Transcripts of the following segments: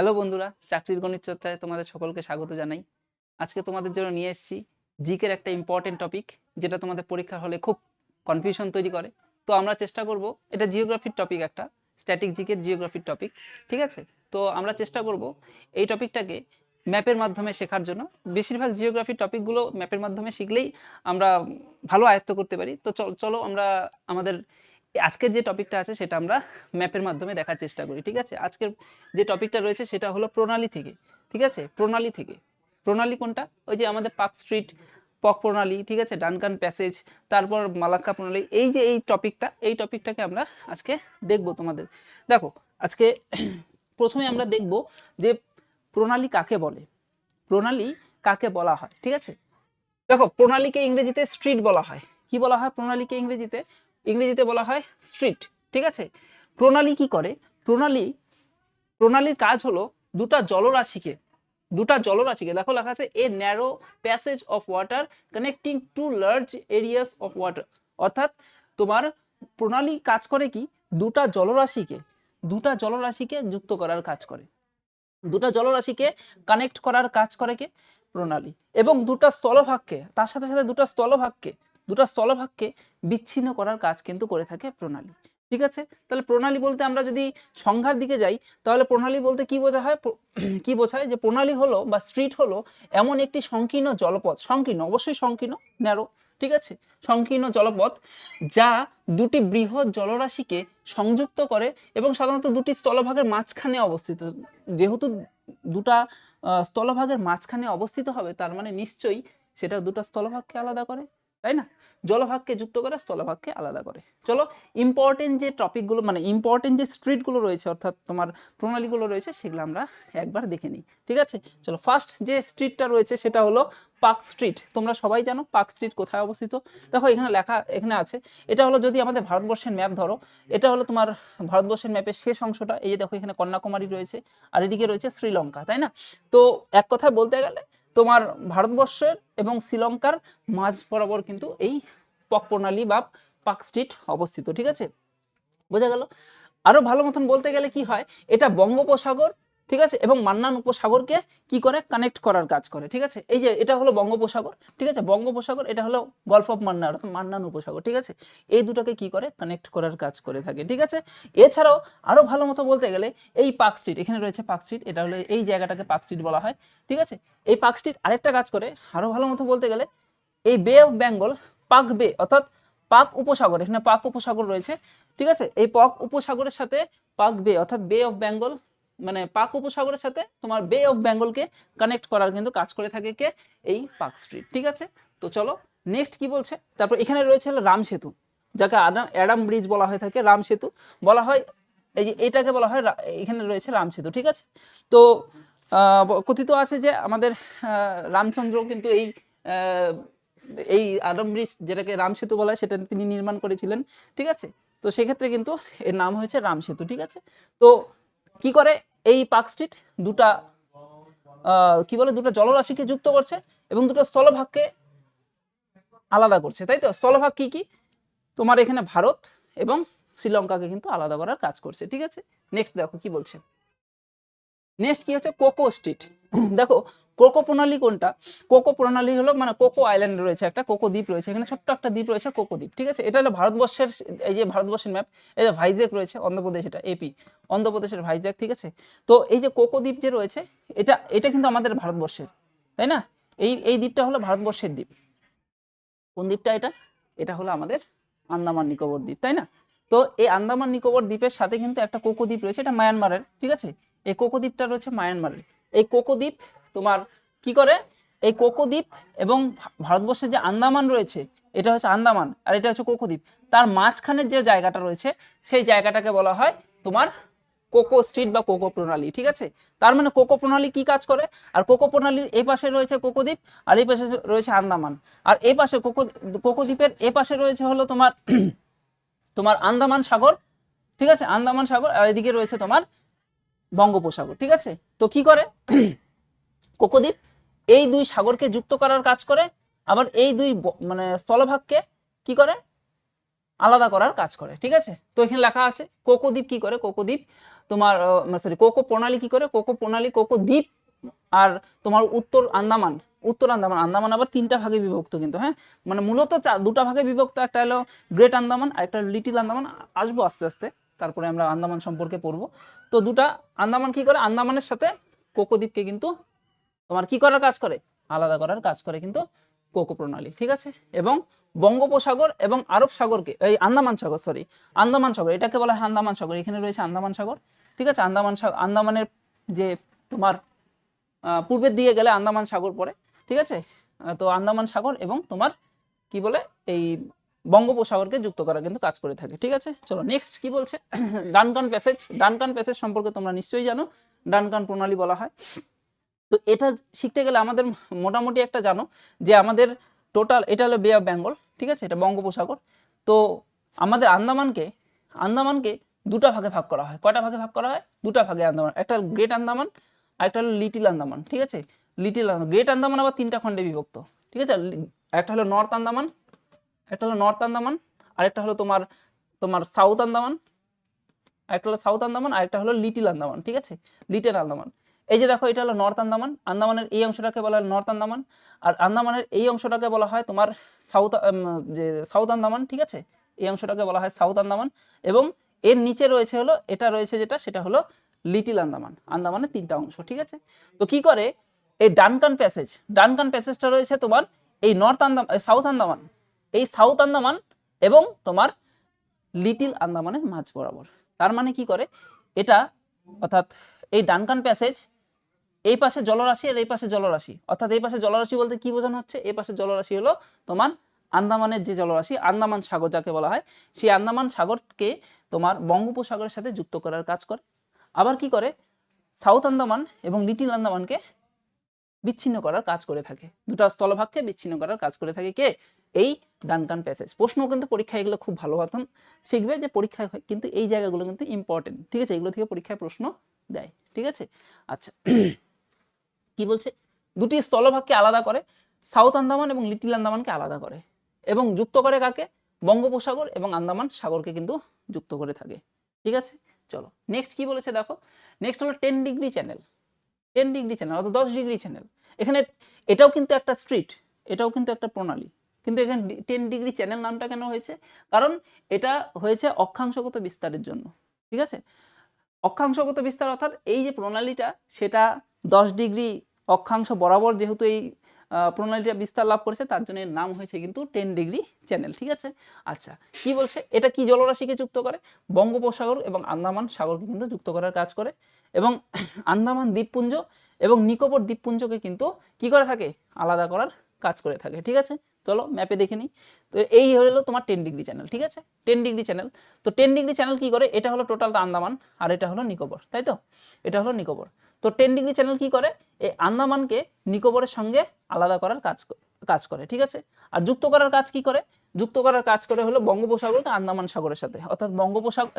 Hello বন্ধুরা, চাকরির গণিত চর্চায় তোমাদের সকলকে স্বাগত জানাই। আজকে তোমাদের জন্য নিয়ে এসেছি জিকের একটা ইম্পর্টেন্ট টপিক যেটা তোমাদের পরীক্ষার হলে খুব কনফিউশন তৈরি করে। তো আমরা চেষ্টা করব, এটা জিওগ্রাফির টপিক একটা স্ট্যাটিক জিকের জিওগ্রাফির টপিক ঠিক আছে? তো আমরা চেষ্টা করব এই টপিকটাকে ম্যাপের মাধ্যমে শেখার জন্য। বেশিরভাগ জিওগ্রাফির টপিকগুলো ম্যাপের মাধ্যমে শিখলেই আমরা ভালো আয়ত্ত করতে পারি। তো চলো আমরা আমাদের আজকের যে টপিকটা আছে সেটা আমরা ম্যাপের মাধ্যমে দেখার চেষ্টা করি, ঠিক আছে? আজকের যে টপিকটা রয়েছে সেটা হলো প্রণালী থেকে, ঠিক আছে? প্রণালী থেকে। প্রণালী কোনটা? ওই যে আমাদের পার্ক স্ট্রিট, পক প্রণালী, ঠিক আছে? ডানকান প্যাসেজ, তারপর মালাক্কা প্রণালী, এই যে এই টপিকটা এই টপিকটাকে আমরা আজকে দেখব তোমাদের। দেখো, আজকে প্রথমে আমরা দেখব যে প্রণালী কাকে বলে? প্রণালী কাকে বলা হয়, ঠিক আছে? দেখো, প্রণালীকে ইংরেজিতে স্ট্রিট বলা হয়। কি বলা হয় প্রণালীকে ইংরেজিতে? ইংরেজিতে বলা হয় স্ট্রিট, ঠিক আছে? প্রণালী কি করে? প্রণালী, প্রণালীর কাজ হলো দুটা জলরাশিকে দুটা জলরাশিকে, দেখো লেখা আছে a narrow passage of water connecting two large areas of water অর্থাৎ তোমার প্রণালী কাজ করে কি? দুটা জলরাশিকে দুটা জলরাশিকে যুক্ত করার কাজ করে। দুটা জলরাশিকে কানেক্ট করার কাজ করে কে? প্রণালী। এবং দুটা স্থলভাগকে, তার সাথে সাথে দুটা স্থলভাগকে দুটা স্থলভাগকে বিচ্ছিন্ন করার কাজ কিন্তু করে থাকে প্রণালী। ঠিক আছে? তাহলে প্রণালী বলতে আমরা যদি সংজ্ঞার দিকে যাই, তাহলে প্রণালী বলতে কি বোঝা হয়? কি বোঝায়? যে প্রণালী হলো বা স্ট্রিট হলো এমন একটি সংকীর্ণ জলপথ। সংকীর্ণ, অবশ্যই সংকীর্ণ ন্যারো ঠিক আছে? সংকীর্ণ জলপথ যা দুটি বৃহৎ জলরাশিকে সংযুক্ত করে এবং সাধারণত দুটি স্থলভাগের মাঝখানে অবস্থিত। যেহেতু দুটা স্থলভাগের মাঝখানে অবস্থিত হবে, তার মানে নিশ্চয়ই সেটা দুটো স্থলভাগকে আলাদা করে। তাই না? জলভাগকে যুক্ত করে স্থলভাগকে আলাদা করে। চলো ইম্পর্টেন্ট যে টপিকগুলো মানে ইম্পর্টেন্ট যে স্ট্রিটগুলো রয়েছে, অর্থাৎ তোমার প্রণালীগুলো রয়েছে, সেগুলো আমরা একবার দেখে নিই। ঠিক আছে? চলো ফার্স্ট যে স্ট্রিটটা রয়েছে, সেটা হলো পার্ক স্ট্রিট তোমরা সবাই জানো পার্ক স্ট্রিট কোথায় অবস্থিত? দেখো, এখানে লেখা, এখানে আছে। এটা হলো যদি আমাদের ভারতবর্ষের ম্যাপ ধরো, এটা হলো তোমার ভারতবর্ষের ম্যাপের শেষ অংশটা। এই যে দেখো, এখানে কন্যাকুমারী রয়েছে, আর এদিকে রয়েছে শ্রীলঙ্কা, তাই না? তো এক কথায় বলতে গেলে তোমার ভারতবর্ষের এবং শ্রীলঙ্কার মাঝ বরাবর কিন্তু এই পক প্রণালী বা পাক স্ট্রিট অবস্থিত, ঠিক আছে? বোঝা গেল? আরও ভালো মতন বলতে গেলে কি হয়? এটা বঙ্গোপসাগর ঠিক আছে? এবং মান্নান উপসাগরকে কি করে? কানেক্ট করার কাজ করে, ঠিক আছে? এই যে এটা হলো বঙ্গোপসাগর, ঠিক আছে? বঙ্গোপসাগর, এটা হলো গলফ অফ মান্নার অর্থাৎ মান্নান উপসাগর, ঠিক আছে? এই দুটোকে কি করে? কানেক্ট করার কাজ করে থাকে, ঠিক আছে? এছাড়াও আরও ভালো মতো বলতে গেলে এই পার্ক স্ট্রিট, এখানে রয়েছে পার্ক স্ট্রিট, এটা হলো এই জায়গাটাকে পার্ক স্ট্রিট বলা হয়, ঠিক আছে? এই পার্ক স্ট্রিট আরেকটা কাজ করে, আরও ভালো মতো বলতে গেলে এই বে অফ বেঙ্গল পাক বে অর্থাৎ পাক উপসাগর, এখানে পাক উপসাগর রয়েছে, ঠিক আছে? এই পাক উপসাগরের সাথে পাক বে অর্থাৎ বে অফ বেঙ্গল মানে পাক উপসাগরের সাথে তোমার বে অফ বেঙ্গলকে কানেক্ট করার কিন্তু কাজ করে থাকে কে এই পার্ক স্ট্রিট, ঠিক আছে? তো চলো নেক্সট কি বলছে? তারপর এখানে রয়েছে রাম সেতু, যাকে আদাম অ্যাডাম ব্রিজ বলা হয়ে থাকে, রাম সেতু। বলা হয়, এই যে এটাকে বলা হয় এখানে রয়েছে রাম সেতু, ঠিক আছে? তো কথিত আছে যে আমাদের রামচন্দ্র কিন্তু এই এই আদম ব্রিজ যেটাকে রাম সেতু বলা হয়, সেটা তিনি নির্মাণ করেছিলেন, ঠিক আছে? তো সেক্ষেত্রে কিন্তু এর নাম হয়েছে রাম সেতু, ঠিক আছে? তো কি করে এই পার্ক স্ট্রিট দুটা কি বলে, দুটো জলরাশিকে যুক্ত করছে এবং দুটো স্থলভাগকে আলাদা করছে, তাই তো? স্থলভাগ কি কি? তোমার এখানে ভারত এবং শ্রীলঙ্কাকে কিন্তু আলাদা করার কাজ করছে, ঠিক আছে? নেক্সট দেখো কি বলছে। নেক্সট কি হচ্ছে? কোকো স্ট্রিট দেখো কোকো প্রণালী কোনটা? কোকো প্রণালী হলো মানে কোকো আইল্যান্ড রয়েছে একটা, কোকো দ্বীপ রয়েছে। এখানে ছোট্ট একটা দ্বীপ রয়েছে, কোকো দ্বীপ, ঠিক আছে? এটা হলো ভারতবর্ষের, এই যে ভারতবর্ষের ম্যাপ এই যে ভাইজ্যাক রয়েছে, অন্ধ্রপ্রদেশ এটা এপি অন্ধ্রপ্রদেশের ভাইজ্যাক, ঠিক আছে? তো এই যে কোকো দ্বীপ যে রয়েছে, এটা এটা কিন্তু আমাদের ভারতবর্ষের, তাই না? এই এই দ্বীপটা হলো ভারতবর্ষের দ্বীপ। কোন দ্বীপটা এটা? এটা হলো আমাদের আন্দামান নিকোবর দ্বীপ, তাই না? তো এই আন্দামান নিকোবর দ্বীপের সাথে কিন্তু একটা কোকো দ্বীপ রয়েছে, এটা মায়ানমারের, ঠিক আছে? এই কোকো দ্বীপটা রয়েছে মায়ানমারের। এই কোকো দ্বীপ তোমার কি করে? এই কোকো দ্বীপ এবং ভারতবর্ষের যে আন্দামান রয়েছে, এটা হচ্ছে আন্দামান আর এটা হচ্ছে কোকো দ্বীপ। তার মাঝখানের যে জায়গাটা রয়েছে, সেই জায়গাটাকে বলা হয় তোমার কোকো স্ট্রিট বা কোকো প্রণালী, ঠিক আছে? তার মানে কোকো প্রণালী কি কাজ করে? আর কোকো প্রণালীর এই পাশে রয়েছে কোকো দ্বীপ আর এই পাশে রয়েছে আন্দামান। আর এই পাশে কোকো কোকো দ্বীপের এ পাশে রয়েছে হলো তোমার তোমার আন্দামান সাগর, ঠিক আছে? আন্দামান সাগর আর এদিকে রয়েছে তোমার বঙ্গোপসাগর, ঠিক আছে? তো কি করে? কোকোদ্বীপ এই দুই সাগরকে যুক্ত করার কাজ করে, আবার এই দুই মানে স্থলভাগকে কি করে? আলাদা করার কাজ করে, ঠিক আছে? তো এখানে লেখা আছে, কোকো দ্বীপ কি করে? কোকো দ্বীপ তোমার সরি কোকো প্রণালী কি করে? কোকো প্রণালী, কোকো দ্বীপ আর তোমার উত্তর আন্দামান। উত্তর আন্দামান আন্দামান আবার তিনটা ভাগে বিভক্ত কিন্তু হ্যাঁ? মানে মূলত দুটা ভাগে বিভক্ত, একটা হলো গ্রেট আন্দামান আর একটা লিটিল আন্দামান। আসব আস্তে আস্তে, তারপরে আমরা আন্দামান সম্পর্কে পড়ব। তো দুটা, আন্দামান কি করে? আন্দামানের সাথে কোকো দ্বীপকে কিন্তু তোমার কি করার কাজ করে? আলাদা করার কাজ করে কিন্তু কোকো প্রণালী, ঠিক আছে? এবং বঙ্গোপসাগর এবং আরব সাগরকে, এই আন্দামান সাগর সরি আন্দামান সাগর, এটাকে বলা হয় আন্দামান সাগর, এখানে রয়েছে আন্দামান সাগর, ঠিক আছে? আন্দামান সাগর আন্দামানের যে তোমার পূর্বের দিকে গেলে আন্দামান সাগর পড়ে, ঠিক আছে? তো আন্দামান সাগর এবং তোমার কি বলে, এই বঙ্গোপসাগরকে যুক্ত করা কিন্তু কাজ করে থাকে, ঠিক আছে? চলো নেক্সট কি বলছে? ডানকান প্যাসেজ ডানকান প্যাসেজ সম্পর্কে তোমরা নিশ্চয়ই জানো। ডানকান প্রণালী বলা হয়। তো এটা শিখতে গেলে আমাদের মোটামুটি একটা জানো যে আমাদের টোটাল এটা হলো বে অফ বেঙ্গল ঠিক আছে? এটা বঙ্গোপসাগর। তো আমাদের আন্দামানকে আন্দামানকে দুটা ভাগে ভাগ করা হয়। কয়টা ভাগে ভাগ করা হয়? দুটা ভাগে আন্দামান। একটা গ্রেট আন্দামান আর একটা হলো লিটিল আন্দামান ঠিক আছে? লিটিল আন্দামান গ্রেট আন্দামান আবার তিনটা খণ্ডে বিভক্ত, ঠিক আছে? একটা হলো নর্থ আন্দামান একটা হলো নর্থ আন্দামান আরেকটা হলো তোমার তোমার সাউথ আন্দামান একটা হলো সাউথ আন্দামান আর একটা হলো লিটিল আন্দামান ঠিক আছে? লিটিল আন্দামান এই যে দেখো, এটা হলো নর্থ আন্দামান। আন্দামানের এই অংশটাকে বলা হয় নর্থ আন্দামান। আর আন্দামানের এই অংশটাকে বলা হয় তোমার সাউথ যে সাউথ আন্দামান, ঠিক আছে? এই অংশটাকে বলা হয় সাউথ আন্দামান। এবং এর নিচে রয়েছে হলো, এটা রয়েছে যেটা, সেটা হলো লিটিল আন্দামান। আন্দামানের তিনটা অংশ, ঠিক আছে? তো কি করে? এই ডানকান প্যাসেজ, ডানকান প্যাসেজটা রয়েছে তোমার এই নর্থ আন্দামান সাউথ আন্দামান। এই সাউথ আন্দামান এবং তোমার লিটিল আন্দামানের মাঝ বরাবর। তার মানে কি করে? এটা, অর্থাৎ এই ডানকান প্যাসেজ এই পাশে জলরাশি আর এই পাশে জলরাশি। অর্থাৎ এই পাশে জলরাশি বলতে কি বোঝানো হচ্ছে? এই পাশে জলরাশি হলো তোমার আন্দামানের যে জলরাশি, আন্দামান সাগর যাকে বলা হয় সেই আন্দামান সাগরকে তোমার বঙ্গোপসাগরের সাথে যুক্ত করার কাজ করে। আবার কি করে? সাউথ আন্দামান এবং লিটিল আন্দামানকে বিচ্ছিন্ন করার কাজ করে থাকে। দুটো স্থলভাগকে বিচ্ছিন্ন করার কাজ করে থাকে কে? এই ডানকান প্যাসেজ প্রশ্ন কিন্তু পরীক্ষায় এগুলো খুব ভালো মতন শিখবে যে পরীক্ষায় কিন্তু এই জায়গাগুলো কিন্তু ইম্পর্টেন্ট ঠিক আছে? এগুলো থেকে পরীক্ষায় প্রশ্ন দেয়। ঠিক আছে? আচ্ছা। কি বলছে? দুটি স্থলভাগকে আলাদা করে, সাউথ আন্দামান এবং লিটিল আন্দামানকে আলাদা করে এবং যুক্ত করে কাকে? বঙ্গোপসাগর এবং আন্দামান সাগরকে কিন্তু যুক্ত করে থাকে। ঠিক আছে? চলো নেক্সট কি বলেছে দেখো? নেক্সট হলো ten degree channel ten degree channel অর্থাৎ দশ ডিগ্রি চ্যানেল এখানে এটাও কিন্তু একটা স্ট্রিট এটাও কিন্তু একটা প্রণালী। কিন্তু এখানে টেন ডিগ্রি চ্যানেল নামটা কেন হয়েছে? কারণ এটা হয়েছে অক্ষাংশগত বিস্তারের জন্য। ঠিক আছে? অক্ষাংশগত বিস্তার অর্থাৎ এই যে প্রণালীটা, সেটা দশ ডিগ্রি অক্ষাংশ বরাবর যেহেতু এই প্রণালীটা বিস্তার লাভ করেছে, তার জন্য এর নাম হয়েছে কিন্তু টেন ডিগ্রি চ্যানেল, ঠিক আছে? আচ্ছা কি বলছে? এটা কি জলরাশিকে যুক্ত করে? বঙ্গোপসাগর এবং আন্দামান সাগরকে কিন্তু যুক্ত করার কাজ করে। এবং আন্দামান দ্বীপপুঞ্জ এবং নিকোবর দ্বীপপুঞ্জকে কিন্তু কি করে থাকে? আলাদা করার কাজ করে থাকে, ঠিক আছে? চলো ম্যাপে দেখে নিই। তো এই হলো তোমার টেন ডিগ্রি চ্যানেল ঠিক আছে? টেন ডিগ্রি চ্যানেল তো টেন ডিগ্রি চ্যানেল কি করে? এটা হলো টোটাল আন্দামান আর এটা হলো নিকোবর তাই তো? এটা হলো নিকোবর তো টেন ডিগ্রি চ্যানেল কি করে? এই আন্দামানকে নিকোবরের সঙ্গে আলাদা করার কাজ ক- কাজ করে, ঠিক আছে? আর যুক্ত করার কাজ কি করে? যুক্ত করার কাজ করে হলো বঙ্গোপসাগরকে আন্দামান সাগরের সাথে। অর্থাৎ বঙ্গোপসাগর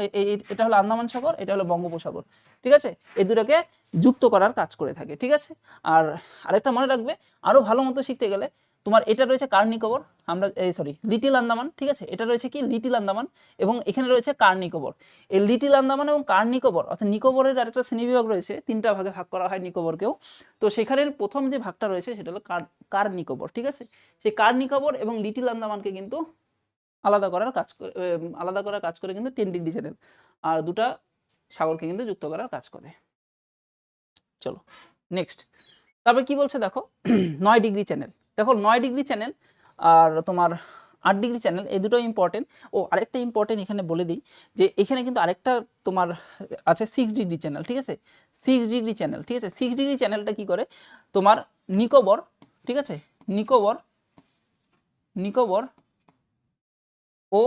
এটা হলো আন্দামান সাগর, এটা হলো বঙ্গোপসাগর, ঠিক আছে? এই দুটাকে যুক্ত করার কাজ করে থাকে, ঠিক আছে? আর আরেকটা মনে রাখবে, আরও ভালো মতো শিখতে গেলে তোমার এটা রয়েছে কার্নিকোবর আমরা, এই সরি লিটিল আন্দামান ঠিক আছে? এটা রয়েছে কি? লিটিল আন্দামান এবং এখানে রয়েছে কার্নিকোবর এই লিটিল আন্দামান এবং কার্নিকোবর অর্থাৎ নিকোবরের আরেকটা শ্রেণীবিভাগ রয়েছে, তিনটা ভাগে ভাগ করা হয় নিকোবরকেও। তো সেখানের প্রথম যে ভাগটা রয়েছে সেটা হলো কার কার নিকোবর, ঠিক আছে? সেই কার নিকোবর এবং লিটিল আন্দামানকে কিন্তু আলাদা করার কাজ করে আলাদা করার কাজ করে কিন্তু টেন ডিগ্রি চ্যানেল আর দুটা সাগরকে কিন্তু যুক্ত করার কাজ করে। চলো নেক্সট তারপরে কি বলছে দেখো? নয় ডিগ্রি চ্যানেল। দেখো নয় ডিগ্রি চ্যানেল আর তোমার আট ডিগ্রি চ্যানেল এই দুটো ইম্পর্টেন্ট ও, আরেকটা ইম্পর্টেন্ট এখানে বলে দিই যে, এখানে কিন্তু আরেকটা তোমার আছে সিক্স ডিগ্রি চ্যানেল ঠিক আছে? সিক্স ডিগ্রি চ্যানেল ঠিক আছে? সিক্স ডিগ্রি চ্যানেলটা কি করে? তোমার নিকোবর, ঠিক আছে? নিকোবর নিকোবর ও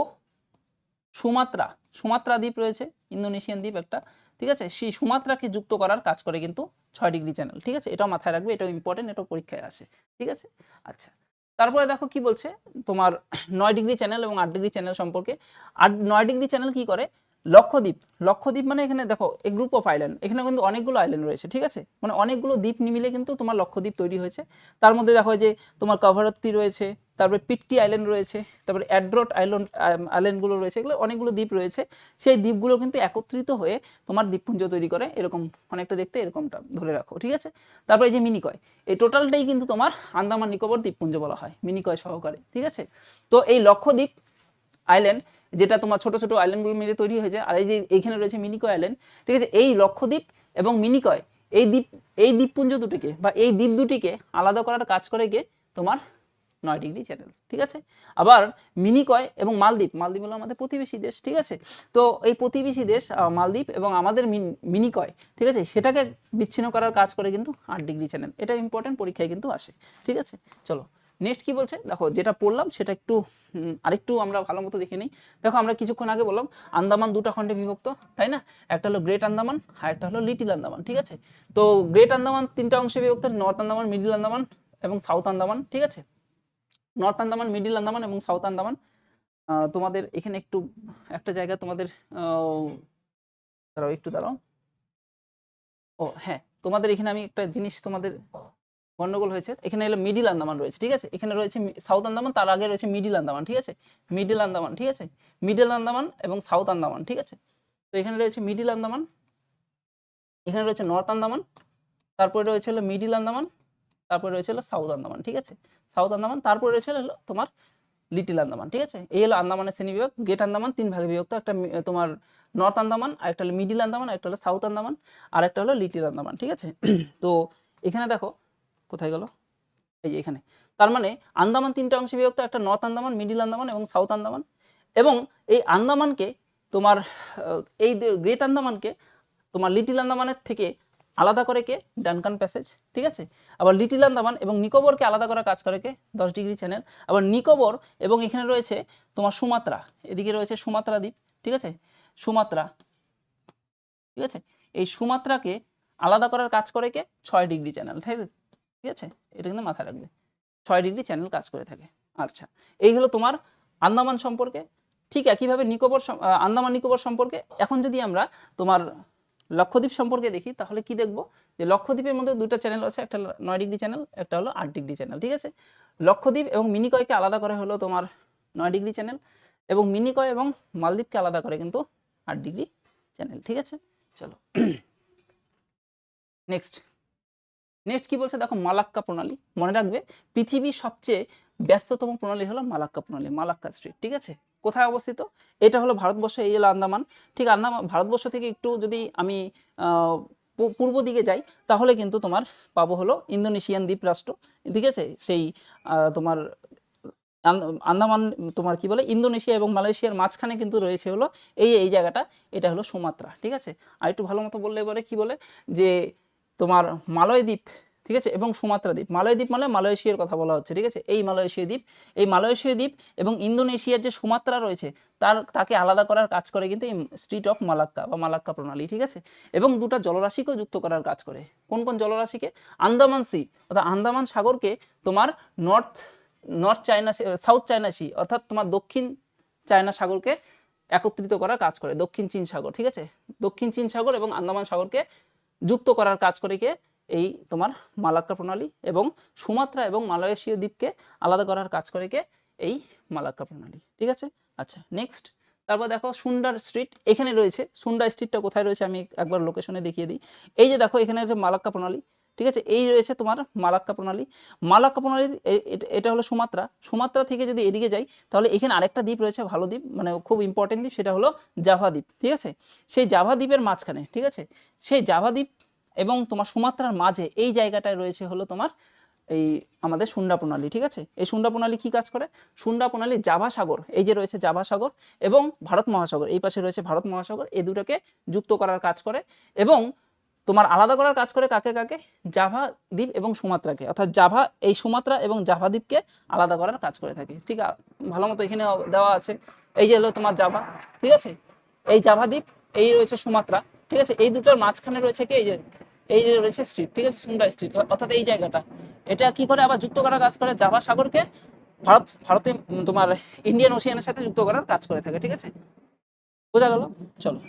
সুমাত্রা সুমাত্রা দ্বীপ রয়েছে, ইন্দোনেশিয়ান দ্বীপ একটা। ঠিক আছে? সেই সুমাত্রাকে যুক্ত করার কাজ করে কিন্তু ছয় ডিগ্রি চ্যানেল, ঠিক আছে? এটাও মাথায় রাখবে, এটাও ইম্পর্টেন্ট এটাও পরীক্ষায় আসে, ঠিক আছে? আচ্ছা তারপরে দেখো কি বলছে? তোমার নয় ডিগ্রি চ্যানেল এবং আট ডিগ্রি চ্যানেল সম্পর্কে। আট, নয় ডিগ্রি চ্যানেল কি করে? লক্ষদ্বীপ লক্ষদ্বীপ মানে এখানে দেখো এ গ্রুপ অফ আইল্যান্ড এখানে কিন্তু অনেকগুলো আইল্যান্ড রয়েছে, ঠিক আছে? মানে অনেকগুলো দ্বীপ মিলে কিন্তু তোমার লক্ষদ্বীপ তৈরি হয়েছে। তার মধ্যে দেখো যে তোমার কাভারত্তি রয়েছে, তারপরে পিট্টি আইল্যান্ড রয়েছে, তারপরে অ্যাড্রট আইল্যান্ড আইল্যান্ডগুলো রয়েছে, এগুলো অনেকগুলো দ্বীপ রয়েছে। সেই দ্বীপগুলো কিন্তু একত্রিত হয়ে তোমার দ্বীপপুঞ্জ তৈরি করে, এরকম অনেকটা দেখতে এরকমটা ধরে রাখো, ঠিক আছে? তারপরে যে মিনিকয়, এই টোটালটাই কিন্তু তোমার আন্দামান নিকোবর দ্বীপপুঞ্জ বলা হয়, মিনিকয় সহকারে, ঠিক আছে? তো এই লক্ষদ্বীপ আইল্যান্ড যেটা তোমার ছোট ছোট আইল্যান্ডগুলো মিলে তৈরি হয়েছে, আর এই যে এইখানে রয়েছে মিনিকয় আইল্যান্ড ঠিক আছে? এই লক্ষদ্বীপ এবং মিনিকয় এই দ্বীপ, এই দ্বীপপুঞ্জ দুটিকে বা এই দ্বীপ দুটিকে আলাদা করার কাজ করে গিয়ে তোমার নয় ডিগ্রি চ্যানেল ঠিক আছে? আবার মিনিকয় এবং মালদ্বীপ মালদ্বীপ হলো আমাদের প্রতিবেশী দেশ, ঠিক আছে? তো এই প্রতিবেশী দেশ মালদ্বীপ এবং আমাদের মিন- মিনিকয় ঠিক আছে? সেটাকে বিচ্ছিন্ন করার কাজ করে কিন্তু আট ডিগ্রি চ্যানেল এটা ইম্পর্টেন্ট পরীক্ষায় কিন্তু আসে, ঠিক আছে? চলো নেক্সট কি বলছে? দেখো, যেটা পড়লাম সেটা একটু আরেকটু আমরা ভালো মতো দেখে নিই। দেখো, আমরা কিছুক্ষণ আগে বললাম, আন্দামান দুটো খণ্ডে বিভক্ত, তাই না? একটা হলো গ্রেট আন্দামান আর একটা হলো লিটিল আন্দামান ঠিক আছে? তো গ্রেট আন্দামান তিনটা অংশে বিভক্ত নর্থ আন্দামান মিডিল আন্দামান এবং সাউথ আন্দামান ঠিক আছে? নর্থ আন্দামান মিডিল আন্দামান এবং সাউথ আন্দামান তোমাদের এখানে একটু, একটা জায়গা তোমাদের দাঁড়াও, একটু দাঁড়াও। ও হ্যাঁ তোমাদের এখানে আমি একটা জিনিস তোমাদের গন্ডগোল হয়েছে। এখানে এলো মিডিল আন্দামান রয়েছে, ঠিক আছে? এখানে রয়েছে সাউথ আন্দামান, তার আগে রয়েছে মিডিল আন্দামান, ঠিক আছে? মিডিল আন্দামান, ঠিক আছে? মিডিল আন্দামান এবং সাউথ আন্দামান, ঠিক আছে? তো এখানে রয়েছে মিডিল আন্দামান, এখানে রয়েছে নর্থ আন্দামান, তারপরে রয়েছে হলো মিডিল আন্দামান, তারপরে রয়েছে হলো সাউথ আন্দামান, ঠিক আছে? সাউথ আন্দামান, তারপরে রয়েছে হলো তোমার লিটিল আন্দামান, ঠিক আছে? এই হলো আন্দামানের শ্রেণি বিভাগ গ্রেট আন্দামান, তিন ভাগে বিভক্ত, একটা তোমার নর্থ আন্দামান, আর একটা হলো মিডিল আন্দামান, আর একটা হলো সাউথ আন্দামান, আর একটা হলো লিটিল আন্দামান, ঠিক আছে? তো এখানে দেখো কোথায় গেল? এই যে এখানে। তার মানে আন্দামান তিনটা অংশে বিভক্ত, একটা নর্থ আন্দামান, মিডিল আন্দামান এবং সাউথ আন্দামান। এবং এই আন্দামানকে তোমার এই গ্রেট আন্দামানকে তোমার লিটিল আন্দামানের থেকে আলাদা করে কে? ডানকান প্যাসেজ, ঠিক আছে? আবার লিটিল আন্দামান এবং নিকোবরকে আলাদা করার কাজ করে কে? দশ ডিগ্রি চ্যানেল। আবার নিকোবর এবং এখানে রয়েছে তোমার সুমাত্রা, এদিকে রয়েছে সুমাত্রা দ্বীপ, ঠিক আছে? সুমাত্রা, ঠিক আছে? এই সুমাত্রাকে আলাদা করার কাজ করে কে? ছয় ডিগ্রি চ্যানেল, ঠিক আছে? ঠিক আছে? এটা কিন্তু মাথায় রাখবে। ছয় ডিগ্রি চ্যানেল কাজ করে থাকে। আচ্ছা এই হলো তোমার আন্দামান সম্পর্কে। ঠিক একইভাবে নিকোবর আন্দামান নিকোবর সম্পর্কে। এখন যদি আমরা তোমার লক্ষদ্বীপ সম্পর্কে দেখি, তাহলে কি দেখব? যে লক্ষদ্বীপের মধ্যে দুটো চ্যানেল আছে, একটা নয় ডিগ্রি চ্যানেল, একটা হলো আট ডিগ্রি চ্যানেল, ঠিক আছে? লক্ষদ্বীপ এবং মিনিকয়কে আলাদা করে হলো তোমার নয় ডিগ্রি চ্যানেল এবং মিনিকয় এবং মালদ্বীপকে আলাদা করে কিন্তু আট ডিগ্রি চ্যানেল, ঠিক আছে? চলো। নেক্সট নেক্সট কি বলছে? দেখো, মালাক্কা প্রণালী। মনে রাখবে, পৃথিবীর সবচেয়ে ব্যস্ততম প্রণালী হলো মালাক্কা প্রণালী, মালাক্কা স্ট্রিট ঠিক আছে? কোথায় অবস্থিত? এটা হলো ভারতবর্ষ, এই হলো আন্দামান। ঠিক, আন্দামান, ভারতবর্ষ থেকে একটু যদি আমি পূর্ব দিকে যাই, তাহলে কিন্তু তোমার পাবো হলো ইন্দোনেশিয়ান দ্বীপ রাষ্ট্র ঠিক আছে? সেই তোমার আন্দামান, তোমার কি বলে? ইন্দোনেশিয়া এবং মালয়েশিয়ার মাঝখানে কিন্তু রয়েছে হলো এই এই জায়গাটা, এটা হলো সুমাত্রা, ঠিক আছে? আর একটু ভালো মতো বললে এবারে কি বলে? যে তোমার মালয় দ্বীপ ঠিক আছে? এবং সুমাত্রা দ্বীপ। মালয় দ্বীপ মানে মালয়েশিয়ার কথা বলা হচ্ছে, ঠিক আছে? এই মালয়েশীয় দ্বীপ, এই মালয়েশীয় দ্বীপ এবং ইন্দোনেশিয়ার যে সুমাত্রা রয়েছে, তার, তাকে আলাদা করার কাজ করে কিন্তু এই স্ট্রিট অফ মালাক্কা বা মালাক্কা প্রণালী, ঠিক আছে? এবং দুটা জলরাশিকেও যুক্ত করার কাজ করে। কোন কোন জলরাশিকে? আন্দামান সি, অর্থাৎ আন্দামান সাগরকে তোমার north north China south China sea, অর্থাৎ তোমার দক্ষিণ চায়না সাগরকে একত্রিত করার কাজ করে, দক্ষিণ চীন সাগর, ঠিক আছে? দক্ষিণ চীন সাগর এবং আন্দামান সাগরকে যুক্ত করার কাজ করে কে এই তোমার মালাক্কা প্রণালী এবং সুমাত্রা এবং মালয়েশীয় দ্বীপকে আলাদা করার কাজ করে কে এই মালাক্কা প্রণালী। ঠিক আছে? আচ্ছা নেক্সট তারপর দেখো সুন্ডার স্ট্রিট এখানে রয়েছে। সুন্ডার স্ট্রিটটা কোথায় রয়েছে আমি একবার লোকেশনে দেখিয়ে দিই। এই যে দেখো এখানে রয়েছে মালাক্কা প্রণালী ঠিক আছে? এই রয়েছে তোমার মালাক্কা প্রণালী। মালাক্কা প্রণালী এটা হলো সুমাত্রা। সুমাত্রা থেকে যদি এদিকে যাই, তাহলে এখানে আরেকটা দ্বীপ রয়েছে, ভালো দ্বীপ মানে খুব ইম্পর্টেন্ট দ্বীপ, সেটা হলো জাভা দ্বীপ। ঠিক আছে? সেই জাভা দ্বীপের মাঝখানে, ঠিক আছে? সেই জাভা দ্বীপ এবং তোমার সুমাত্রার মাঝে এই জায়গাটায় রয়েছে হলো তোমার এই আমাদের সুন্ডা প্রণালী, ঠিক আছে? এই সুন্ডা প্রণালী কি কাজ করে? সুন্ডা প্রণালী জাভা সাগর, এই যে রয়েছে জাভা সাগর এবং ভারত মহাসাগর, এই পাশে রয়েছে ভারত মহাসাগর, এই দুটোকে যুক্ত করার কাজ করে এবং তোমার আলাদা করার কাজ করে কাকে কাকে? জাভা, দ্বীপ এবং সুমাত্রাকে। অর্থাৎ জাভা এই সুমাত্রা এবং জাভা, দ্বীপকে আলাদা করার কাজ করে থাকে। ঠিক আছে ভালো মতো এখানে দেওয়া আছে। এই যে হলো তোমার জাভা। ঠিক আছে? এই জাভা, দ্বীপ, এই রয়েছে সুমাত্রা। ঠিক আছে? এই দুটোর মাঝখানে রয়েছে কি? এই যে এই যে রয়েছে স্ট্রিট ঠিক আছে? সুন্দর স্ট্রিট অর্থাৎ এই জায়গাটা। এটা কি করে আবার যুক্ত করার কাজ করে? জাভা সাগরকে ভারত, ভারতে তোমার ইন্ডিয়ান ওশিয়ানের সাথে যুক্ত করার কাজ করে থাকে। ঠিক আছে? বোঝা গেল? চলো।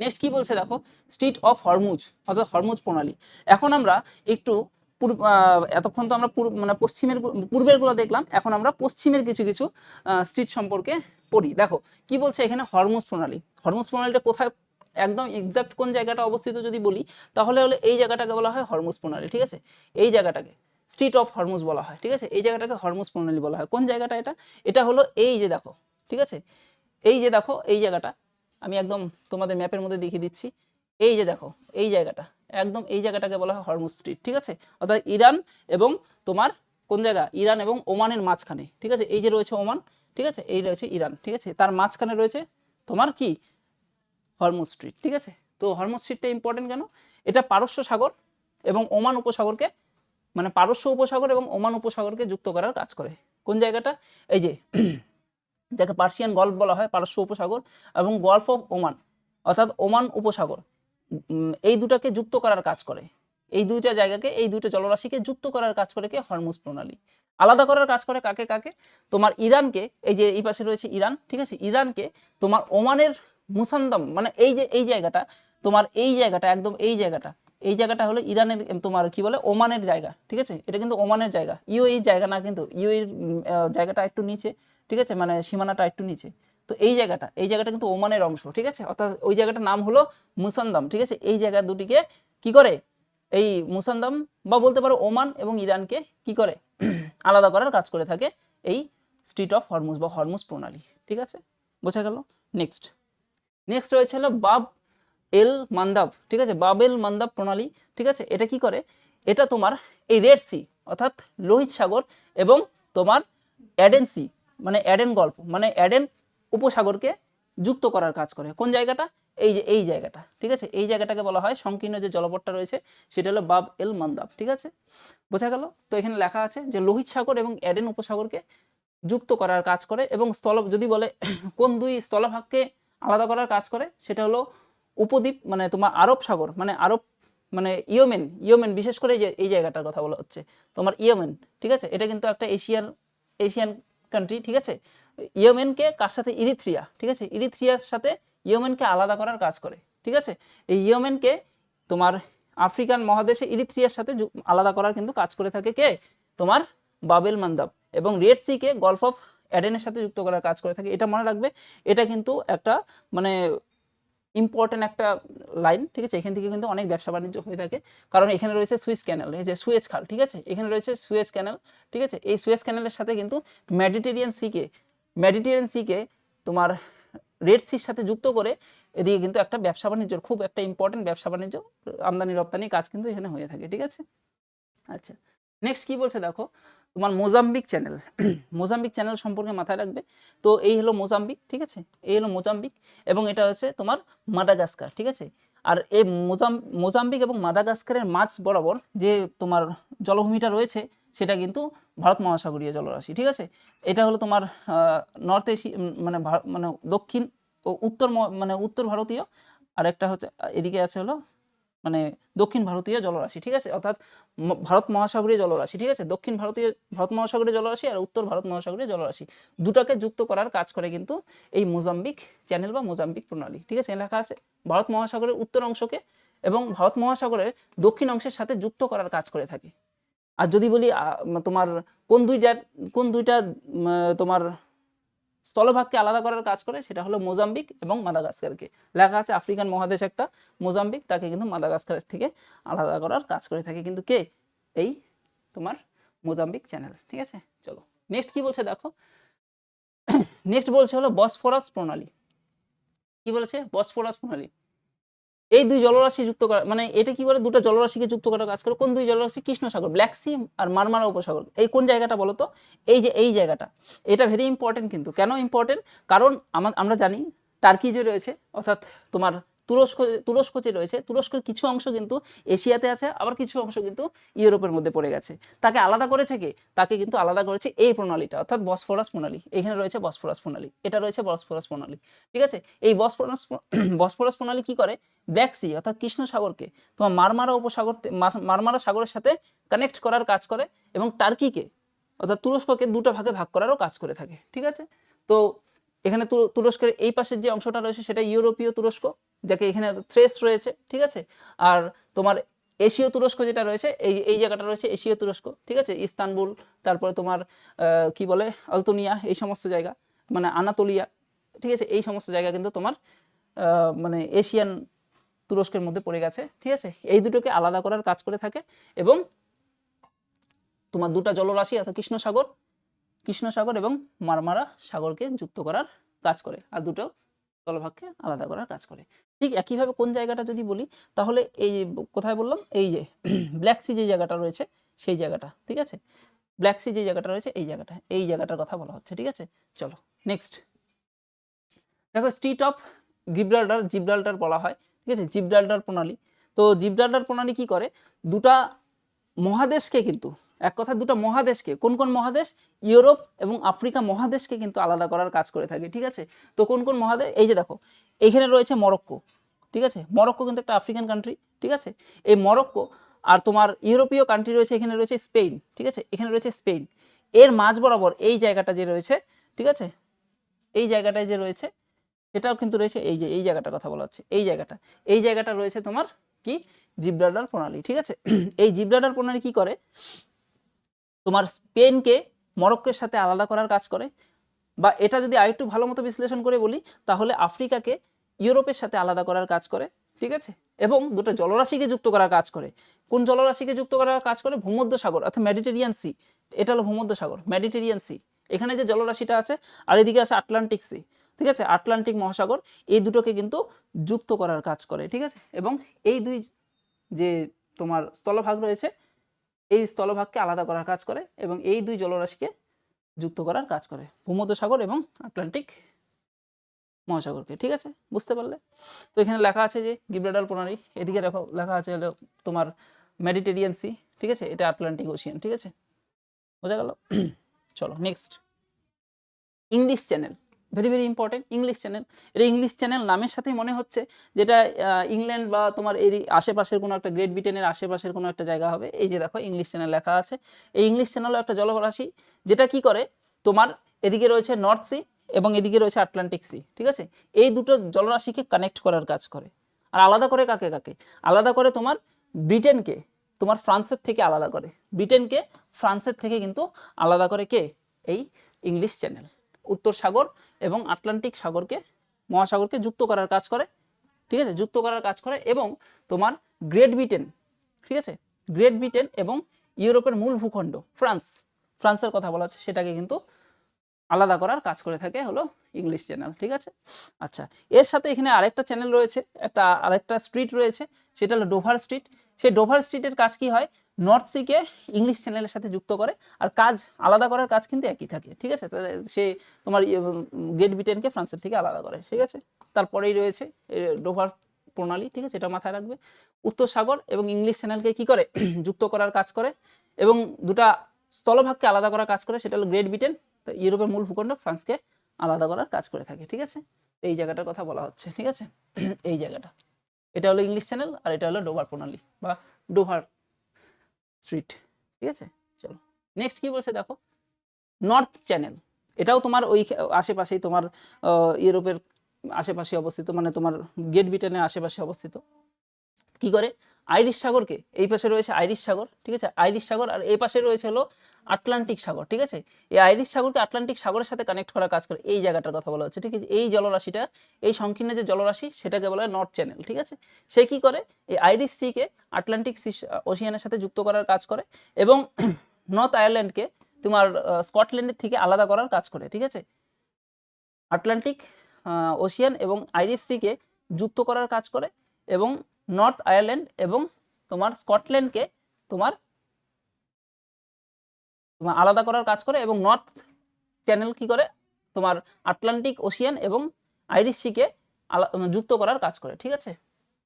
নেক্সট কি বলছে দেখো? স্ট্রিট অফ হরমুজ অর্থাৎ হরমুজ প্রণালী। এখন আমরা একটু পূর্ব- এতক্ষণ তো আমরা পূর্ব- মানে পশ্চিমের গু- পূর্বেরগুলো দেখলাম, এখন আমরা পশ্চিমের কিছু কিছু স্ট্রিট সম্পর্কে পড়ি। দেখো, কি বলছে এখানে হরমুজ প্রণালী? হরমুজ প্রণালীটা কোথায়, একদম এক্সাক্ট কোন জায়গাটা অবস্থিত যদি বলি, তাহলে হলে এই জায়গাটাকে বলা হয় হরমুজ প্রণালী, ঠিক আছে? এই জায়গাটাকে স্ট্রিট অফ হরমুজ বলা হয়, ঠিক আছে? এই জায়গাটাকে হরমুজ প্রণালী বলা হয়। কোন জায়গাটা এটা? এটা হলো এই যে দেখো, ঠিক আছে? এই যে দেখো, এই জায়গাটা আমি একদম তোমাদের ম্যাপের মধ্যে দেখিয়ে দিচ্ছি। এই যে দেখো, এই জায়গাটা, একদম এই জায়গাটাকে বলা হয় হরমুজ স্ট্রিট ঠিক আছে? অর্থাৎ ইরান এবং তোমার কোন জায়গা? ইরান এবং ওমানের মাঝখানে, ঠিক আছে? এই যে রয়েছে ওমান, ঠিক আছে? এই রয়েছে ইরান, ঠিক আছে? তার মাঝখানে রয়েছে তোমার কি? হরমুজ স্ট্রিট ঠিক আছে? তো হরমুজ স্ট্রিটটা ইম্পর্টেন্ট কেন? এটা পারস্য সাগর এবং ওমান উপসাগরকে মানে পারস্য উপসাগর এবং ওমান উপসাগরকে যুক্ত করার কাজ করে। কোন জায়গাটা? এই যে যাকে পার্সিয়ান গল্ফ বলা হয়, পারস্য উপসাগর এবং গল্ফ অফ ওমান, অর্থাৎ ওমান উপসাগর এই দুটাকে যুক্ত করার কাজ করে। এই দুইটা জায়গাকে, এই দুইটা জলরাশিকে যুক্ত করার কাজ করে কে? হরমুজ প্রণালী। আলাদা করার কাজ করে কাকে কাকে? তোমার ইরানকে, এই যে এই পাশে রয়েছে ইরান, ঠিক আছে? ইরানকে তোমার ওমানের মুসান্দাম মানে এই যে, এই জায়গাটা, তোমার এই জায়গাটা, একদম এই জায়গাটা এই জায়গাটা হলো ইরানের তোমার কি বলে, ওমানের জায়গা, ঠিক আছে? এটা কিন্তু ওমানের জায়গা। ইউ এই জায়গা না কিন্তু ইউ এর জায়গাটা একটু নিচে, ঠিক আছে? মানে সীমানাটা একটু নিচে। তো এই জায়গাটা এই জায়গাটা কিন্তু ওমানের অংশ, ঠিক আছে? অর্থাৎ ওই জায়গাটার নাম হলো মুসান্দাম, ঠিক আছে? এই জায়গা দুটিকে কি করে? এই মুসান্দাম বা বলতে পারো ওমান এবং ইরানকে কি করে? আলাদা করার কাজ করে থাকে এই স্ট্রিট অফ হরমুজ বা হরমুজ প্রণালী, ঠিক আছে? বোঝা গেল? নেক্সট। নেক্সট রয়েছে হলো বাব এল মান্দাব, ঠিক আছে? বাবেল মান্দাব প্রণালী, ঠিক আছে? এটা কি করে? এটা তোমার এই রেড সি অর্থাৎ লোহিত সাগর এবং তোমার অ্যাডেন সি মানে অ্যাডেন গল্প মানে অ্যাডেন উপসাগরকে যুক্ত করার কাজ করে। কোন জায়গাটা? এই যে, এই জায়গাটা, ঠিক আছে? এই জায়গাটাকে বলা হয় সংকীর্ণ যে জলপথটা রয়েছে, সেটা হলো বাব এল মান্দাব, ঠিক আছে? বোঝা গেল? তো এখানে লেখা আছে যে লোহিত সাগর এবং অ্যাডেন উপসাগরকে যুক্ত করার কাজ করে এবং স্থল, যদি বলে কোন দুই স্থলভাগকে আলাদা করার কাজ করে, সেটা হলো উপদ্বীপ মানে তোমার আরব সাগর মানে আরব মানে ইয়েমেন ইয়েমেন, বিশেষ করে যে, এই জায়গাটার কথা বলা হচ্ছে, তোমার ইয়েমেন, ঠিক আছে? এটা কিন্তু একটা এশিয়ার, এশিয়ান কান্ট্রি ঠিক আছে? ইয়েমেনকে কার সাথে? ইরিথ্রিয়া, ঠিক আছে? ইরিথ্রিয়ার সাথে ইয়েমেনকে আলাদা করার কাজ করে, ঠিক আছে? এই ইয়েমেনকে তোমার আফ্রিকান মহাদেশে ইরিথ্রিয়ার সাথে আলাদা করার কিন্তু কাজ করে থাকে কে? তোমার বাবেল মান্দাব এবং রেড সিকে গলফ অফ অ্যাডেনের সাথে যুক্ত করার কাজ করে থাকে, এটা মনে রাখবে, এটা কিন্তু একটা মানে ইম্পর্টেন্ট একটা লাইন ঠিক আছে? এখান থেকে কিন্তু অনেক ব্যবসা বাণিজ্য হয়ে থাকে। কারণ এখানে রয়েছে সুইস ক্যানেল এই যে সুয়েজ খাল ঠিক আছে? এখানে রয়েছে সুয়েজ ক্যানেল ঠিক আছে? এই সুয়েজ ক্যানেলের সাথে কিন্তু মেডিটেরিয়ান সিকে মেডিটেরিয়ান সিকে তোমার রেড সির সাথে যুক্ত করে এদিকে কিন্তু একটা ব্যবসা বাণিজ্যর খুব একটা ইম্পর্টেন্ট ব্যবসা বাণিজ্য আমদানি রপ্তানি কাজ কিন্তু এখানে হয়ে থাকে, ঠিক আছে? আচ্ছা নেক্সট কি বলছে দেখো? তোমার মোজাম্বিক চ্যানেল। মোজাম্বিক চ্যানেল সম্পর্কে মাথায় রাখবে। তো এই হলো মোজাম্বিক, ঠিক আছে? এই হলো মোজাম্বিক এবং এটা হচ্ছে তোমার মাদাগাস্কার, ঠিক আছে? আর এই মোজাম, মোজাম্বিক এবং মাদাগাস্কারের মাঝ বরাবর যে তোমার জলভূমিটা রয়েছে, সেটা কিন্তু ভারত মহাসাগরীয় জলরাশি, ঠিক আছে? এটা হলো তোমার নর্থ এশিয়া মানে মানে দক্ষিণ ও উত্তর মানে উত্তর ভারতীয়। আর একটা হচ্ছে, এদিকে আছে হলো মানে দক্ষিণ ভারতীয় জলরাশি, ঠিক আছে? অর্থাৎ ভারত মহাসাগরীয় জলরাশি, ঠিক আছে? দক্ষিণ ভারতীয়, ভারত মহাসাগরীয় জলরাশি আর উত্তর ভারত মহাসাগরীয় জলরাশি। দুটাকে যুক্ত করার কাজ করে কিন্তু এই মোজাম্বিক চ্যানেল বা মোজাম্বিক প্রণালী, ঠিক আছে? লেখা আছে, ভারত মহাসাগরের উত্তর অংশকে এবং ভারত মহাসাগরের দক্ষিণ অংশের সাথে যুক্ত করার কাজ করে থাকে। আর যদি বলি তোমার কোন দুইটা কোন দুইটা তোমার স্থলভাগকে আলাদা করার কাজ করে, সেটা হলো মোজাম্বিক এবং মাদাগাস্কারকে। লেখা আছে আফ্রিকান মহাদেশ একটা, মোজাম্বিক তাকে কিন্তু মাদাগাস্কারের থেকে আলাদা করার কাজ করে থাকে। কিন্তু কে? এই তোমার মোজাম্বিক চ্যানেল, ঠিক আছে? চলো নেক্সট কি বলছে দেখো? নেক্সট বলছে হলো বসফরাস প্রণালী। কি বলেছে? বসফরাস প্রণালী। এই দুই জলরাশি যুক্ত করা মানে এটা কি বলে? দুটো জলরাশিকে যুক্ত করার কাজ করে কোন দুই জলরাশি? কৃষ্ণ সাগর ব্ল্যাক সি আর মারমারা উপসাগর। এই কোন জায়গাটা বলো তো? এই যে এই জায়গাটা। এটা ভেরি ইম্পর্টেন্ট কিন্তু। কেন ইম্পর্টেন্ট কারণ আমা- আমরা জানি টার্কি যে রয়েছে, অর্থাৎ তোমার তুরস্ক তুরস্ক যে রয়েছে, তুরস্কের কিছু অংশ কিন্তু এশিয়াতে আছে, আবার কিছু অংশ কিন্তু ইউরোপের মধ্যে পড়ে গেছে। তাকে আলাদা করেছে কে? তাকে কিন্তু আলাদা করেছে এই প্রণালীটা, অর্থাৎ বসফরাস প্রণালী। এখানে রয়েছে বসফরাস প্রণালী, এটা রয়েছে বসফরাস প্রণালী। ঠিক আছে? এই বসফরাস বসফরাস প্রণালী কি করে? ব্ল্যাক সি, অর্থাৎ কৃষ্ণ সাগরকে, তোমার মারমারা উপসাগর মারমারা সাগরের সাথে কানেক্ট করার কাজ করে এবং টার্কিকে অর্থাৎ তুরস্ককে দুটো ভাগে ভাগ করারও কাজ করে থাকে। ঠিক আছে? তো এখানে তুরস্কের এই পাশের যে অংশটা রয়েছে সেটা ইউরোপীয় তুরস্ক যাকে এখানে থ্রেস রয়েছে, ঠিক আছে? আর তোমার এশীয় তুরস্ক যেটা রয়েছে, এই এই জায়গাটা রয়েছে এশীয় তুরস্ক, ঠিক আছে? ইস্তানবুল, তারপরে তোমার কি বলে, আলতোনিয়া, এই সমস্ত জায়গা মানে আনাতোলিয়া, ঠিক আছে? এই সমস্ত জায়গা কিন্তু তোমার মানে এশিয়ান তুরস্কের মধ্যে পড়ে গেছে, ঠিক আছে? এই দুটোকে আলাদা করার কাজ করে থাকে এবং তোমার দুটা জলরাশি, অর্থাৎ কৃষ্ণ সাগর কৃষ্ণ সাগর এবং মারমারা সাগরকে যুক্ত করার কাজ করে, আর দুটো স্থলভাগকে আলাদা করার কাজ করে। ঠিক একইভাবে কোন জায়গাটা যদি বলি, তাহলে এই কোথায় বললাম? এই যে ব্ল্যাক সি যে জায়গাটা রয়েছে, সেই জায়গাটা, ঠিক আছে? ব্ল্যাক সি যে জায়গাটা রয়েছে, এই জায়গাটা, এই জায়গাটার কথা বলা হচ্ছে, ঠিক আছে? চলো নেক্সট দেখো স্ট্রিট অফ গিব্রাল্টার জিব্রাল্টার বলা হয়, ঠিক আছে? জিব্রাল্টার প্রণালী। তো জিব্রাল্টার প্রণালী কি করে? দুটা মহাদেশকে কিন্তু এক কথা দুটো মহাদেশকে, কোন কোন মহাদেশ? ইউরোপ এবং আফ্রিকা মহাদেশকে কিন্তু আলাদা করার কাজ করে থাকে, ঠিক আছে? তো কোন কোন মহাদেশ? এই যে দেখো এইখানে রয়েছে মরক্কো, ঠিক আছে? মরক্কো কিন্তু একটা আফ্রিকান কান্ট্রি ঠিক আছে? এই মরক্কো আর তোমার ইউরোপীয় কান্ট্রি রয়েছে, এখানে রয়েছে স্পেন, ঠিক আছে? এখানে রয়েছে স্পেন। এর মাঝ বরাবর এই জায়গাটা যে রয়েছে, ঠিক আছে? এই জায়গাটায় যে রয়েছে সেটাও কিন্তু রয়েছে এই যে, এই জায়গাটার কথা বলা হচ্ছে, এই জায়গাটা। এই জায়গাটা রয়েছে তোমার কি? জিব্রাল্টার প্রণালী, ঠিক আছে? এই জিব্রাল্টার প্রণালী কি করে? তোমার স্পেনকে মরক্কোর সাথে আলাদা করার কাজ করে। বা এটা যদি আরেকটু ভালো মতো বিশ্লেষণ করে বলি, তাহলে আফ্রিকাকে ইউরোপের সাথে আলাদা করার কাজ করে, ঠিক আছে? এবং দুটো জলরাশিকে যুক্ত করার কাজ করে। কোন জলরাশিকে যুক্ত করার কাজ করে? ভূমধ্য সাগর অর্থাৎ মেডিটেরিয়ান সি এটা হলো ভূমধ্য সাগর মেডিটেরিয়ান সি এখানে যে জলরাশিটা আছে, আর এদিকে আছে আটলান্টিক সি ঠিক আছে? আটলান্টিক মহাসাগর, এই দুটোকে কিন্তু যুক্ত করার কাজ করে, ঠিক আছে? এবং এই দুই যে তোমার স্থলভাগ রয়েছে এই স্থলভাগকে আলাদা করার কাজ করে এবং এই দুই জলরাশিকে যুক্ত করার কাজ করে। ভূমধ্য সাগর এবং আটলান্টিক মহাসাগরকে, ঠিক আছে? বুঝতে পারলে? তো এখানে লেখা আছে যে গিব্রাডাল প্রণালী, এদিকে দেখো লেখা আছে তোমার মেডিটেরিয়ান সি, ঠিক আছে? এটা আটলান্টিক ওশিয়ান, ঠিক আছে? বোঝা গেল? চলো, next. English channel. Very very important English channel এটা ইংলিশ চ্যানেল নামের সাথেই মনে হচ্ছে যেটা ইংল্যান্ড বা তোমার এই আশেপাশের কোনো একটা গ্রেট ব্রিটেনের আশেপাশের কোনো একটা জায়গা হবে। এই যে দেখো ইংলিশ চ্যানেল লেখা আছে। এই ইংলিশ চ্যানেলও একটা জলরাশি যেটা কি করে? তোমার এদিকে রয়েছে নর্থ সি এবং এদিকে রয়েছে আটলান্টিক সি ঠিক আছে? এই দুটো জলরাশিকে কানেক্ট করার কাজ করে। আর আলাদা করে কাকে কাকে? আলাদা করে তোমার ব্রিটেনকে তোমার ফ্রান্সের থেকে আলাদা করে। ব্রিটেনকে ফ্রান্সের থেকে কিন্তু আলাদা করে কে? এই ইংলিশ চ্যানেল উত্তর সাগর এবং আটলান্টিক সাগরকে, মহাসাগরকে যুক্ত করার কাজ করে, ঠিক আছে? যুক্ত করার কাজ করে এবং তোমার গ্রেট ব্রিটেন ঠিক আছে? গ্রেট ব্রিটেন এবং ইউরোপের মূল ভূখণ্ড, ফ্রান্স। ফ্রান্সের কথা বলা হচ্ছে, সেটাকে কিন্তু আলাদা করার কাজ করে থাকে হলো ইংলিশ চ্যানেল ঠিক আছে? আচ্ছা এর সাথে এখানে আরেকটা চ্যানেল রয়েছে, একটা আরেকটা স্ট্রিট রয়েছে, সেটা হলো ডোভার স্ট্রিট সেই ডোভার স্ট্রিটের কাজ কি হয়? নর্থ সিকে ইংলিশ চ্যানেলের সাথে যুক্ত করে আর কাজ, আলাদা করার কাজ কিন্তু একই থাকে, ঠিক আছে? সে তোমার গ্রেট ব্রিটেনকে ফ্রান্সের থেকে আলাদা করে, ঠিক আছে? তারপরেই রয়েছে ডোভার প্রণালী, ঠিক আছে? এটা মাথায় রাখবে। উত্তর সাগর এবং ইংলিশ চ্যানেলকে কি করে? যুক্ত করার কাজ করে এবং দুটা স্থলভাগকে আলাদা করার কাজ করে, সেটা হলো গ্রেট ব্রিটেন তো ইউরোপের মূল ভূখণ্ড, ফ্রান্সকে আলাদা করার কাজ করে থাকে, ঠিক আছে? এই জায়গাটার কথা বলা হচ্ছে, ঠিক আছে? এই জায়গাটা। এটা হলো ইংলিশ চ্যানেল আর এটা হলো ডোভার প্রণালী বা ডোভার স্ট্রিট ঠিক আছে? চলো নেক্সট কি বলছে দেখো? নর্থ চ্যানেল এটাও তোমার ওই আশেপাশেই তোমার ইউরোপের আশেপাশে অবস্থিত মানে তোমার গেট ব্রিটেনের আশেপাশে অবস্থিত। কি করে? আইরিশ সাগরকে, এই পাশে রয়েছে আইরিশ সাগর, ঠিক আছে? আইরিশ সাগর আর এই পাশে রয়েছে হলো আটলান্টিক সাগর, ঠিক আছে? এই আইরিশ সাগরকে আটলান্টিক সাগরের সাথে কানেক্ট করার কাজ করে, এই জায়গাটার কথা বলা হচ্ছে, ঠিক আছে? এই জলরাশিটা, এই সংকীর্ণ যে জলরাশি, সেটাকে বলা হয় নর্থ চ্যানেল ঠিক আছে? সে কি করে? এই আইরিশ সিকে আটলান্টিক সি ওশিয়ানের সাথে যুক্ত করার কাজ করে এবং নর্থ আয়ারল্যান্ডকে তোমার স্কটল্যান্ডের থেকে আলাদা করার কাজ করে, ঠিক আছে? আটলান্টিক ওশিয়ান এবং আইরিশ সিকে যুক্ত করার কাজ করে এবং নর্থ আয়ারল্যান্ড এবং তোমার স্কটল্যান্ডকে তোমার তোমার আলাদা করার কাজ করে এবং নর্থ চ্যানেল কি করে? তোমার আটলান্টিক ওশিয়ান এবং আইরিশ সিকে যুক্ত করার কাজ করে, ঠিক আছে?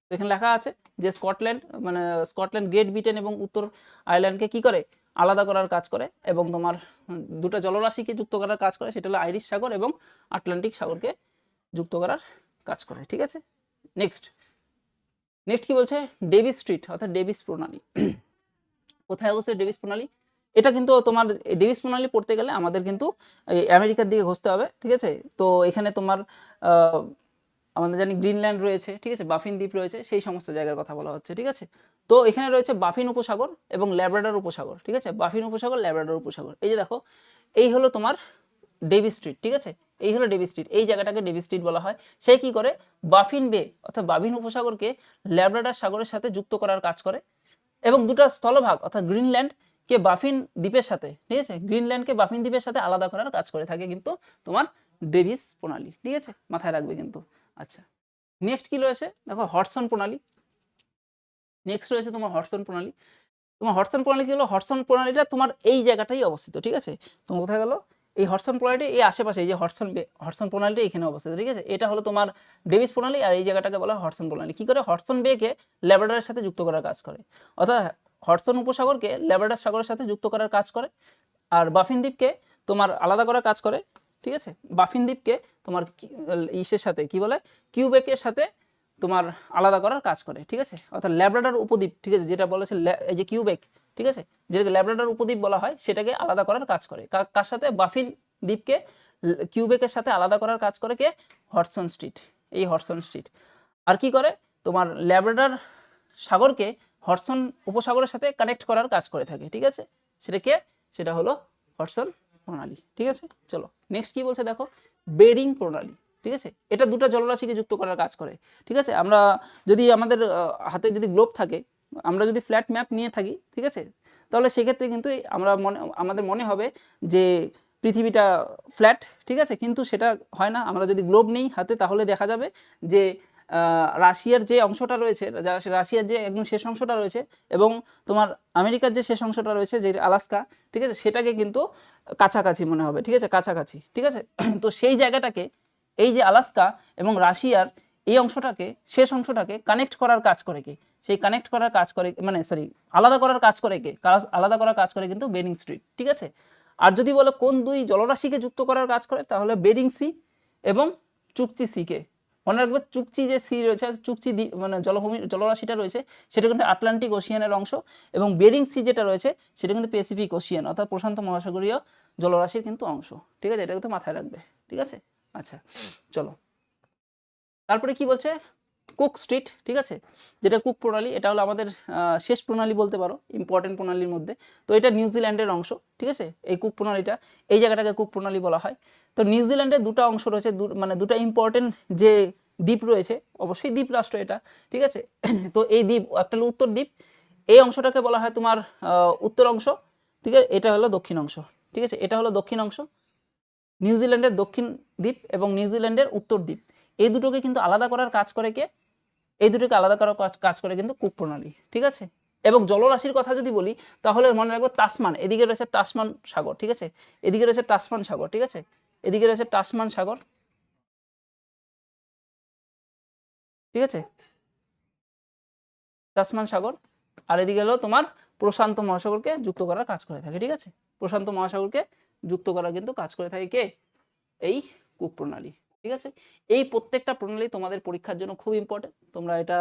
তো এখানে লেখা আছে যে স্কটল্যান্ড মানে স্কটল্যান্ড গ্রেট ব্রিটেন এবং উত্তর আয়ারল্যান্ডকে কি করে? আলাদা করার কাজ করে এবং তোমার দুটো জলরাশিকে যুক্ত করার কাজ করে, সেটা হলো আইরিশ সাগর এবং আটলান্টিক সাগরকে যুক্ত করার কাজ করে, ঠিক আছে? নেক্সট নেক্সট কি বলছে? ডেভিস স্ট্রিট অর্থাৎ ডেভিস প্রণালী। কোথায় অবস্থিত ডেভিস প্রণালী? এটা কিন্তু তোমার ডেভিস প্রণালী পড়তে গেলে আমাদের কিন্তু আমেরিকার দিকে ঘষতে হবে, ঠিক আছে? তো এখানে তোমার আমাদের জানি গ্রিনল্যান্ড রয়েছে, ঠিক আছে? বাফিন দ্বীপ রয়েছে, সেই সমস্ত জায়গার কথা বলা হচ্ছে, ঠিক আছে? তো এখানে রয়েছে বাফিন উপসাগর এবং ল্যাব্রাডার উপসাগর, ঠিক আছে? বাফিন উপসাগর, ল্যাব্রাডার উপসাগর। এই যে দেখো, এই হলো তোমার ডেভি স্ট্রিট ঠিক আছে? এই হলো ডেভি স্ট্রিট এই জায়গাটাকে ডেভি স্ট্রিট বলা হয়। সে কি করে? বাফিন বে, অর্থাৎ বাফিন উপসাগরকে ল্যাব্রাডার সাগরের সাথে যুক্ত করার কাজ করে এবং দুটো স্থলভাগ, অর্থাৎ গ্রিনল্যান্ড কে বাফিন দ্বীপের সাথে, ঠিক আছে? গ্রিনল্যান্ডকে বাফিন দ্বীপের সাথে আলাদা করার কাজ করে থাকে কিন্তু তোমার ডেভিস প্রণালী, ঠিক আছে? মাথায় রাখবে কিন্তু। আচ্ছা নেক্সট কি রয়েছে? দেখো হটসন প্রণালী। নেক্সট রয়েছে তোমার হটসন প্রণালী। তোমার হটসন প্রণালী কি হলো? হটসন প্রণালীটা তোমার এই জায়গাটাই অবস্থিত, ঠিক আছে? তোমার কোথায় গেল? এই হটসন প্রণালীটি এই আশেপাশে, এই যে হটসন হটসন প্রণালীটা এখানে অবস্থিত, ঠিক আছে? এটা হলো তোমার ডেভিস প্রণালী আর এই জায়গাটাকে বলা হয় হটসন প্রণালী। কি করে? হটসন বেকে ল্যাব্রাডারের সাথে যুক্ত করার কাজ করে। অর্থাৎ হটসন উপসাগরকে ল্যাব্রাডার সাগরের সাথে যুক্ত করার কাজ করে, আর বাফিন দ্বীপকে তোমার আলাদা করার কাজ করে, ঠিক আছে? বাফিন দ্বীপকে তোমার ইসের সাথে, কি বলে? কিউবেকের সাথে তোমার আলাদা করার কাজ করে, ঠিক আছে? অর্থাৎ ল্যাব্রাডার উপদ্বীপ, ঠিক আছে? যেটা বলেছে এই যে কিউবেক, ঠিক আছে? যেটাকে ল্যাব্রাডার উপদ্বীপ বলা হয়, সেটাকে আলাদা করার কাজ করে। কার সাথে? বাফিন দ্বীপকে কিউবেকের সাথে আলাদা করার কাজ করে কে? হটসন স্ট্রিট, এই হটসন স্ট্রিট। আর কি করে? তোমার ল্যাব্রাডার সাগরকে হটসন উপসাগরের সাথে কানেক্ট করার কাজ করে থাকে, ঠিক আছে? সেটা কে? সেটা হলো হটসন প্রণালী, ঠিক আছে? চলো নেক্সট কি বলছে দেখো? বেরিং প্রণালী, ঠিক আছে? এটা দুটো জলরাশিকে যুক্ত করার কাজ করে, ঠিক আছে? আমরা যদি আমাদের হাতে যদি গ্লোব থাকে, আমরা যদি ফ্ল্যাট ম্যাপ নিয়ে থাকি, ঠিক আছে? তাহলে সেক্ষেত্রে কিন্তু আমরা মনে, আমাদের মনে হবে যে পৃথিবীটা ফ্ল্যাট ঠিক আছে? কিন্তু সেটা হয় না, আমরা যদি গ্লোব নেই হাতে, তাহলে দেখা যাবে যে রাশিয়ার যে অংশটা রয়েছে রাশিয়ার যে একদম শেষ অংশটা রয়েছে এবং তোমার আমেরিকার যে শেষ অংশটা রয়েছে, যে আলাস্কা, ঠিক আছে? সেটাকে কিন্তু কাছাকাছি মনে হবে, ঠিক আছে? কাছাকাছি, ঠিক আছে? তো সেই জায়গাটাকে, এই যে আলাস্কা এবং রাশিয়ার এই অংশটাকে, শেষ অংশটাকে কানেক্ট করার কাজ করে কে? সেই কানেক্ট করার কাজ করে মানে সরি আলাদা করার কাজ করে কে? আলাদা করার কাজ করে কিন্তু বেরিং স্ট্রিট ঠিক আছে? আর যদি বলো কোন দুই জলরাশিকে যুক্ত করার কাজ করে, তাহলে বেরিং সি এবং চুকচি সিকে মনে রাখবে চুকচি যে সি রয়েছে চুকচি দ্বীপ মানে জলভূমি, জলরাশিটা রয়েছে, সেটা কিন্তু আটলান্টিক ওশিয়ানের অংশ এবং বেরিং সি যেটা রয়েছে, সেটা কিন্তু প্যাসিফিক ওশিয়ান অর্থাৎ প্রশান্ত মহাসাগরীয় জলরাশির কিন্তু অংশ। ঠিক আছে? এটা কিন্তু মাথায় রাখবে। ঠিক আছে? আচ্ছা চলো। তারপরে কি বলছে? কুক স্ট্রিট ঠিক আছে? যেটা কুক প্রণালী, এটা হলো আমাদের শেষ প্রণালী বলতে পারো ইম্পর্টেন্ট প্রণালীর মধ্যে। তো এটা নিউজিল্যান্ডের অংশ, ঠিক আছে? এই কুক প্রণালীটা, এই জায়গাটাকে কুক প্রণালী বলা হয়। তো নিউজিল্যান্ডের দুটো অংশ রয়েছে মানে দুটো ইম্পর্টেন্ট যে দ্বীপ রয়েছে, অবশ্যই দ্বীপ রাষ্ট্র এটা, ঠিক আছে? তো এই দ্বীপ, একটা হলো উত্তর দ্বীপ, এই অংশটাকে বলা হয় তোমার উত্তর অংশ, ঠিক আছে? এটা হলো দক্ষিণ অংশ, ঠিক আছে? এটা হলো দক্ষিণ অংশ নিউজিল্যান্ডের দক্ষিণ দ্বীপ এবং নিউজিল্যান্ডের উত্তর দ্বীপ। এই দুটোকে কিন্তু আলাদা করার কাজ করে কে? এই দুটোকে আলাদা করার কাজ- করে কিন্তু কুক প্রণালী, ঠিক আছে? এবং জলরাশির কথা যদি বলি, তাহলে মনে রাখব তাসমান, এদিকে রয়েছে তাসমান সাগর, ঠিক আছে? এদিকে রয়েছে তাসমান সাগর, ঠিক আছে? এদিকে রয়েছে তাসমান সাগর। ঠিক আছে? টাসমান সাগর। আর এদিকে হলো তোমার প্রশান্ত মহাসাগরকে যুক্ত করার কাজ করে থাকে, ঠিক আছে? প্রশান্ত মহাসাগরকে যুক্ত করার কিন্তু কাজ করে থাকে কে? এই কুক প্রণালী, ঠিক আছে? এই প্রত্যেকটা প্রণালী তোমাদের পরীক্ষার জন্য খুব ইম্পর্টেন্ট তোমরা এটা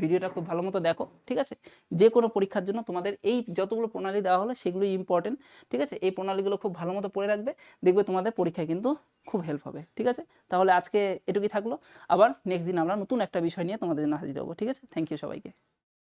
ভিডিওটা খুব ভালো মতো দেখো, ঠিক আছে? যে কোনো পরীক্ষার জন্য তোমাদের এই যতগুলো প্রণালী দেওয়া হলো সেগুলোই ইম্পর্টেন্ট ঠিক আছে? এই প্রণালীগুলো খুব ভালো মতো পড়ে রাখবে, দেখবে তোমাদের পরীক্ষায় কিন্তু খুব হেল্প হবে, ঠিক আছে? তাহলে আজকে এটুকুই থাকল, আবার নেক্সট দিন আমরা নতুন একটা বিষয় নিয়ে তোমাদের জন্য হাজির হব, ঠিক আছে? থ্যাংক ইউ সবাইকে।